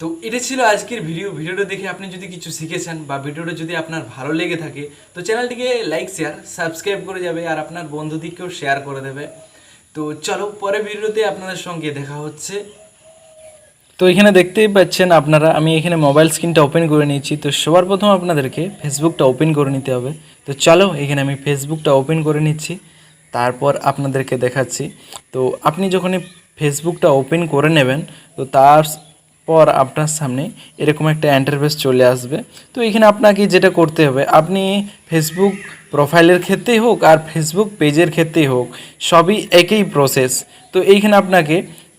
তো এটা ছিল আজকের ভিডিও। ভিডিওটা দেখে আপনি যদি কিছু শিখেছেন বা ভিডিওটা যদি আপনার ভালো লেগে থাকে, তো চ্যানেলটিকে লাইক শেয়ার সাবস্ক্রাইব করে যাবে আর আপনার বন্ধুদিকেও শেয়ার করে দেবে। তো চলো পরে ভিডিওতে আপনাদের সঙ্গে দেখা হচ্ছে। তো এখানে দেখতেই পাচ্ছেন আপনারা, আমি এখানে মোবাইল স্ক্রিনটা ওপেন করে নিয়েছি। তো সবার প্রথম আপনাদেরকে ফেসবুকটা ওপেন করে নিতে হবে। তো চলো এখানে আমি ফেসবুকটা ওপেন করে নিচ্ছি, তারপর আপনাদেরকে দেখাচ্ছি। তো আপনি যখন ফেসবুকটা ওপেন করে নেবেন, তো তারপর আপনার সামনে এরকম একটা ইন্টারফেস চলে আসবে। তো এখানে আপনাকে যেটা করতে হবে, আপনি ফেসবুক প্রোফাইলের ক্ষেত্রেই হোক আর ফেসবুক পেজের ক্ষেত্রেই হোক, সবই একই প্রসেস তো এইখানে আপনাকে,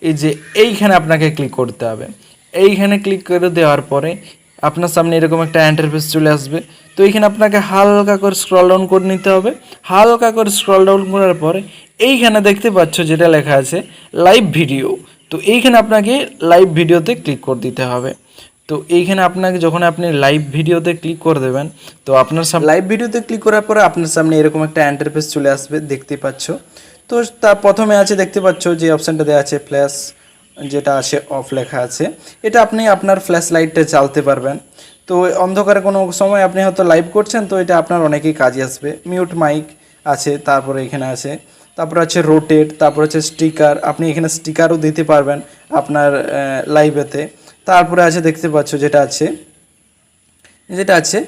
এই যে এইখানে আপনাকে ক্লিক করতে হবে। এইখানে ক্লিক করে দেওয়ার পরে আপনার সামনে এরকম একটা ইন্টারফেস চলে আসবে। তো এইখানে আপনাকে হালকা করে স্ক্রল ডাউন করে নিতে হবে। হালকা করে স্ক্রল ডাউন করার পরে এইখানে দেখতে পাচ্ছ যেটা লেখা আছে লাইভ ভিডিও তো এইখানে আপনাকে লাইভ ভিডিওতে ক্লিক করে দিতে হবে। তো এইখানে আপনাকে যখন আপনি লাইভ ভিডিওতে ক্লিক করে দেবেন, তো আপনার সামনে লাইভ ভিডিওতে ক্লিক করার পরে আপনার সামনে এরকম একটা অ্যান্টারফেস চলে আসবে, দেখতে পাচ্ছ। তো তার প্রথমে আছে, দেখতে পাচ্ছ যে অপশানটা দেওয়া আছে ফ্ল্যাশ যেটা আছে অফ লেখা আছে। এটা আপনি আপনার ফ্ল্যাশ লাইটটা চালতে পারবেন। তো অন্ধকারে কোনো সময় আপনি হয়তো লাইভ করছেন, তো এটা আপনার অনেকেই কাজে আসবে। মিউট মাইক আছে, তারপরে এখানে আছে। তারপর আছে রোটেট তারপর হচ্ছে স্টিকার আপনি এখানে স্টিকারও দিতে পারবেন আপনার লাইভেতে তারপরে আছে দেখতে পাচ্ছ যেটা আছে যেটা আছে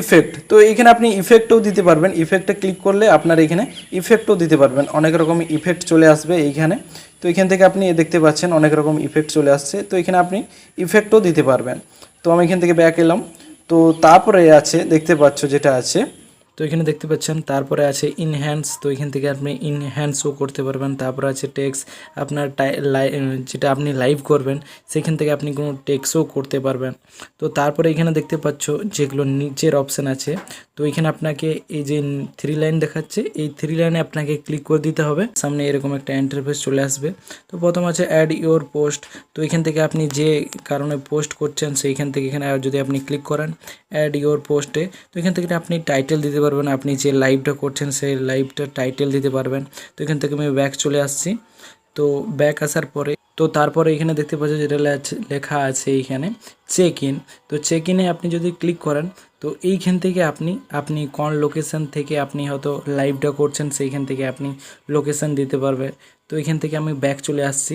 ইফেক্ট তো এখানে আপনি ইফেক্টও দিতে পারবেন। ইফেক্টে ক্লিক করলে আপনার এখানে ইফেক্টও দিতে পারবেন। অনেক রকম ইফেক্ট চলে আসবে এইখানে। তো এখান থেকে আপনি দেখতে পাচ্ছেন অনেক রকম ইফেক্ট চলে আসছে। তো এখানে আপনি ইফেক্টও দিতে পারবেন। তো আমি এখান থেকে ব্যাক এলাম। তো তারপরে আছে, দেখতে পাচ্ছ যেটা আছে তো এখানে দেখতে পাচ্ছেন, তারপরে আছে ইনহ্যান্স তো এখান থেকে আপনি ইনহ্যান্সও করতে পারবেন। তারপরে আছে টেক্স আপনার যেটা আপনি লাইভ করবেন, সেখান থেকে আপনি কোনো টেক্সও করতে পারবেন। তো তারপরে এখানে দেখতে পাচ্ছ যেগুলো নিচের অপশান আছে, তো এখানে আপনাকে এই যে থ্রি লাইন দেখাচ্ছে, এই থ্রি লাইনে আপনাকে ক্লিক করে দিতে হবে। সামনে এরকম একটা ইন্টারফেস চলে আসবে। তো প্রথম আছে অ্যাড ইওর পোস্ট তো এখান থেকে আপনি যে কারণে পোস্ট করছেন, সেইখান থেকে এখানে যদি আপনি ক্লিক করেন অ্যাড ইওর পোস্টে তো এখান থেকে আপনি টাইটেল দিতে পারবেন, আপনি যে লাইভটা করছেন সেই লাইভটা টাইটেল দিতে পারবেন। তো এখান থেকে আমি ব্যাক চলে আসছি। তো ব্যাক আসার পরে, তো তারপরে এখানে দেখতে পাচ্ছি যেটা লেখা আছে এইখানে চেক ইন তো চেক ইনে আপনি যদি ক্লিক করেন, তো এইখান থেকে আপনি আপনি কোন লোকেশান থেকে আপনি হয়তো লাইভটা করছেন, সেইখান থেকে আপনি লোকেশান দিতে পারবে তো এখান থেকে আমি ব্যাক চলে আসছি।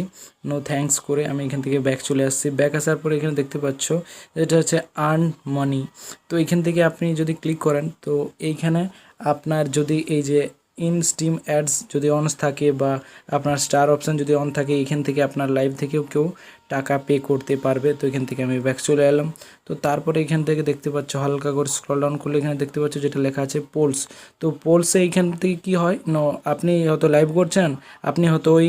নো থ্যাঙ্কস করে আমি এখান থেকে ব্যাক চলে আসছি। ব্যাক আসার পরে এখানে দেখতে পাচ্ছ এটা হচ্ছে আর্ন মানি তো এখান থেকে আপনি যদি ক্লিক করেন, তো এইখানে আপনার যদি এই যে ইন স্টিম অ্যাডস যদি অন থাকে বা আপনার স্টার অপশান যদি অন থাকে, এখান থেকে আপনার লাইভ থেকেও কেউ টাকা পে করতে পারবে। তো এখান থেকে আমি ব্যাক চলে এলাম। তো তারপরে এখান থেকে দেখতে পাচ্ছ, হালকা করে স্ক্রল ডাউন করলে এখানে দেখতে পাচ্ছ যেটা লেখা আছে পোলস তো পোলসে এইখান থেকে কি হয়? ন আপনি হয়তো লাইভ করছেন, আপনি হয়তো ওই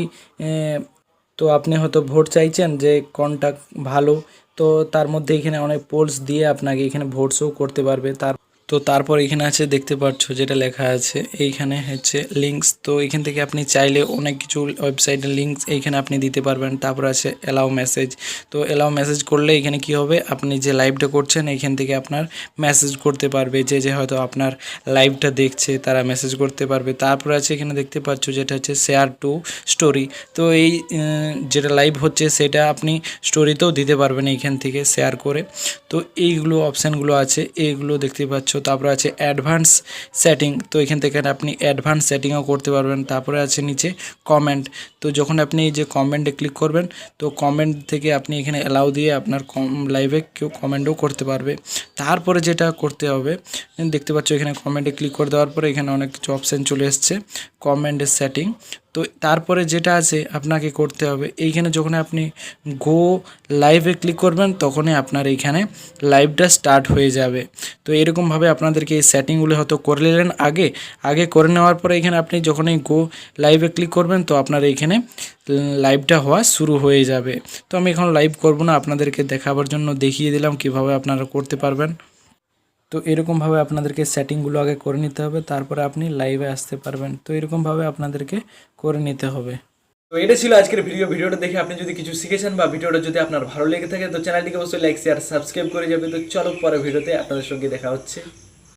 তো আপনি হয়তো ভোট চাইছেন যে কোনটা ভালো। তো তার মধ্যে এখানে অনেক পোলস দিয়ে আপনাকে এখানে ভোটসও করতে পারবে। তার তো তারপর এখানে আছে, দেখতে পাচ্ছ যেটা লেখা আছে। এইখানে হচ্ছে লিঙ্কস তো এখান থেকে আপনি চাইলে অনেক কিছু ওয়েবসাইটের লিঙ্কস এইখানে আপনি দিতে পারবেন। তারপর আছে অ্যালাউ মেসেজ তো অ্যালাউ মেসেজ করলে এখানে কি হবে? আপনি যে লাইভটা করছেন এইখান থেকে আপনার মেসেজ করতে পারবে। যে যে হয়তো আপনার লাইভটা দেখছে, তারা মেসেজ করতে পারবে। তারপর আছে এখানে দেখতে পাচ্ছ যেটা হচ্ছে শেয়ার টু স্টোরি তো এই যেটা লাইভ হচ্ছে সেটা আপনি স্টোরিতেও দিতে পারবেন এইখান থেকে শেয়ার করে। তো এইগুলো অপশানগুলো আছে, এইগুলো দেখতে পাচ্ছ তারপরে আছে অ্যাডভান্স সেটিং। তো এখান থেকে আপনি অ্যাডভান্স সেটিংও করতে পারবেন। তারপরে আছে নিচে কমেন্ট। তো যখন আপনি এই যে কমেন্টে ক্লিক করবেন, তো কমেন্ট থেকে আপনি এখানে অ্যালাউ দিয়ে আপনার কম লাইভে কেউ কমেন্টও করতে পারবে। তারপরে যেটা করতে হবে, দেখতে পাচ্ছ এখানে কমেন্টে ক্লিক করে দেওয়ার পরে এখানে অনেক কিছু অপশান চলে এসছে কমেন্টের সেটিং। তো তারপরে যেটা আছে, আপনাকে করতে হবে। এইখানে যখন আপনি গো লাইভে ক্লিক করবেন, তখনই আপনার এইখানে লাইভটা স্টার্ট হয়ে যাবে। তো এরকমভাবে আপনাদেরকে এই সেটিংগুলো হয়তো করে নিলেন আগে। আগে করে নেওয়ার পরে এখানে আপনি যখন এই গো লাইভে ক্লিক করবেন, তো আপনার এইখানে লাইভটা হওয়া শুরু হয়ে যাবে। তো আমি এখন লাইভ করব না, আপনাদেরকে দেখাবার জন্য দেখিয়ে দিলাম কীভাবে আপনারা করতে পারবেন। তো এরকমভাবে আপনাদেরকে সেটিংগুলো আগে করে নিতে হবে, তারপরে আপনি লাইভে আসতে পারবেন। তো এরকমভাবে আপনাদেরকে করে নিতে হবে। তো এটা ছিল আজকের ভিডিও ভিডিওটা দেখে আপনি যদি কিছু শিখেছেন বা ভিডিওটা যদি আপনার ভালো লেগে থাকে, তো চ্যানেলটিকে অবশ্যই লাইক শেয়ার সাবস্ক্রাইব করে যাবে। তো চলো পরে ভিডিওতে আপনাদের সঙ্গে দেখা হচ্ছে।